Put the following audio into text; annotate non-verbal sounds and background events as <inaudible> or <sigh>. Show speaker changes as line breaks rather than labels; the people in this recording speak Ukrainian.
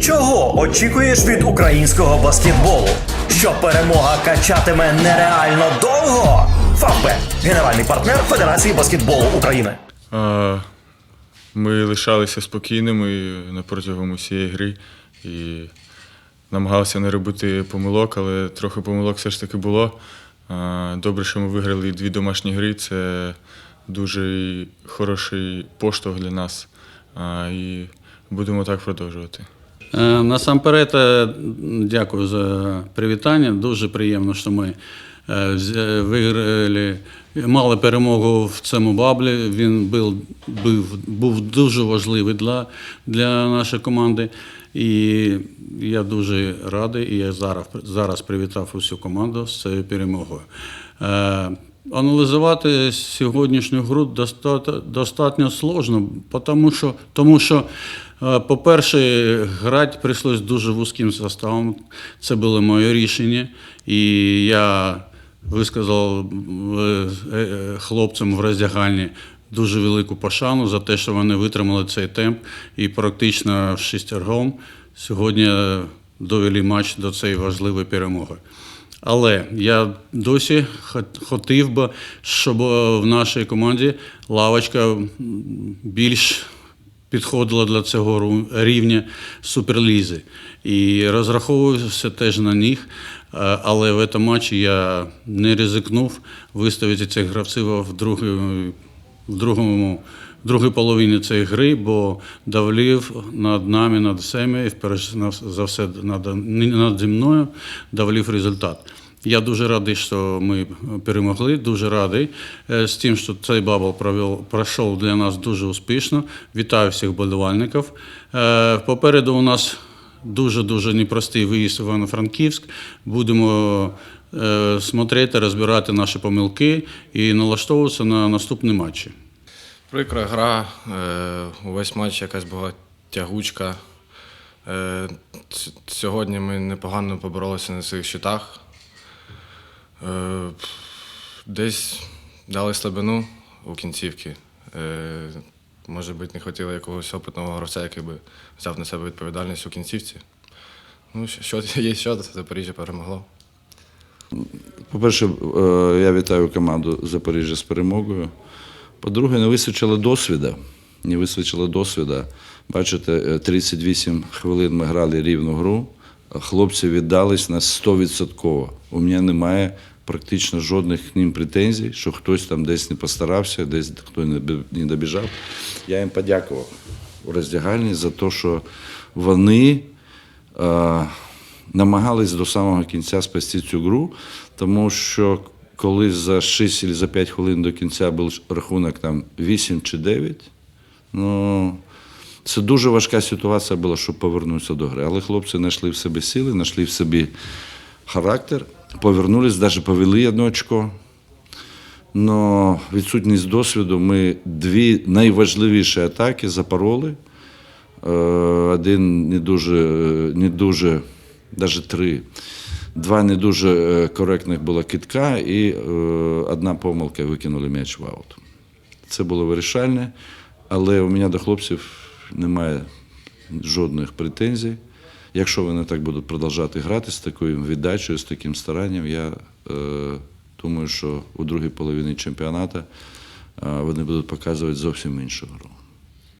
Чого очікуєш від українського баскетболу? Що перемога качатиме нереально довго? Фавбет – генеральний партнер Федерації баскетболу України.
А, Ми лишалися спокійними протягом усієї гри і намагалися не робити помилок, але трохи помилок все ж таки було. А, Добре, що ми виграли дві домашні гри. Це дуже хороший поштовх для нас. А, І будемо так продовжувати.
Е, Насамперед, е, дякую за привітання. Дуже приємно, що ми е, виграли, мали перемогу в цьому баблі. Він був, був, був дуже важливий для, для нашої команди. І я дуже радий, і я зараз, зараз привітав усю команду з цією перемогою. Аналізувати сьогоднішню гру достатньо, сложно, тому що, тому що по-перше, грати прийшлось дуже вузьким составом. Це було моє рішення. І я висказав е, е, хлопцям в роздягальні дуже велику пошану за те, що вони витримали цей темп і практично шістергом сьогодні довели матч до цієї важливої перемоги. Але я досі хотів би, щоб е, в нашій команді лавочка більш підходила для цього рівня суперлізи. І розраховувався теж на них. Е, Але в цьому матчі я не ризикнув виставити цих гравців в другій в другому, в другій половині цієї гри, бо давлів над нами, над всіми, і за все над, над зі мною давлів результат. Я дуже радий, що ми перемогли. Дуже радий е, з тим, що цей бабл пройшов для нас дуже успішно. Вітаю всіх болівальників. Е, Попереду у нас дуже-дуже непростий виїзд в Івано-Франківськ. Будемо е, смотрети, розбирати наші помилки і налаштовуватися на наступні матчі.
Прикра гра, увесь матч якась була тягучка. Сьогодні ми непогано поборолися на своїх щитах. Е, Десь дали слабину у кінцівки. Е, Може бути, не хотіли якогось опитного гравця, який би взяв на себе відповідальність у кінцівці. Ну, що <laughs> є що, Запоріжжя перемогло.
По-перше, е, я вітаю команду Запоріжжя з перемогою. По-друге, не вистачило досвіду. Не вистачило досвіду. Бачите, е, 38 хвилин ми грали рівну гру. Хлопці віддались на 100%. У мене немає практично жодних к ним претензій, що хтось там десь не постарався, десь хто не добіжав. Я їм подякував у роздягальні за те, що вони намагались до самого кінця спасти цю гру, тому що коли за 6 чи за 5 хвилин до кінця був рахунок там 8 чи 9, ну це дуже важка ситуація була, щоб повернутися до гри. Але хлопці знайшли в собі сили, знайшли в собі характер, повернулись, навіть повели одне очко. Но відсутність досвіду ми дві найважливіші атаки запороли. Е, Один не дуже, не дуже, навіть три. Два не дуже е, коректних було китка, і е, одна помилка викинули м'яч в аут. Це було вирішальне, але у мене до хлопців немає жодних претензій. Якщо вони так будуть продовжувати грати з такою віддачею, з таким старанням, я е, думаю, що у другій половині чемпіонату е, вони будуть показувати зовсім іншу гру.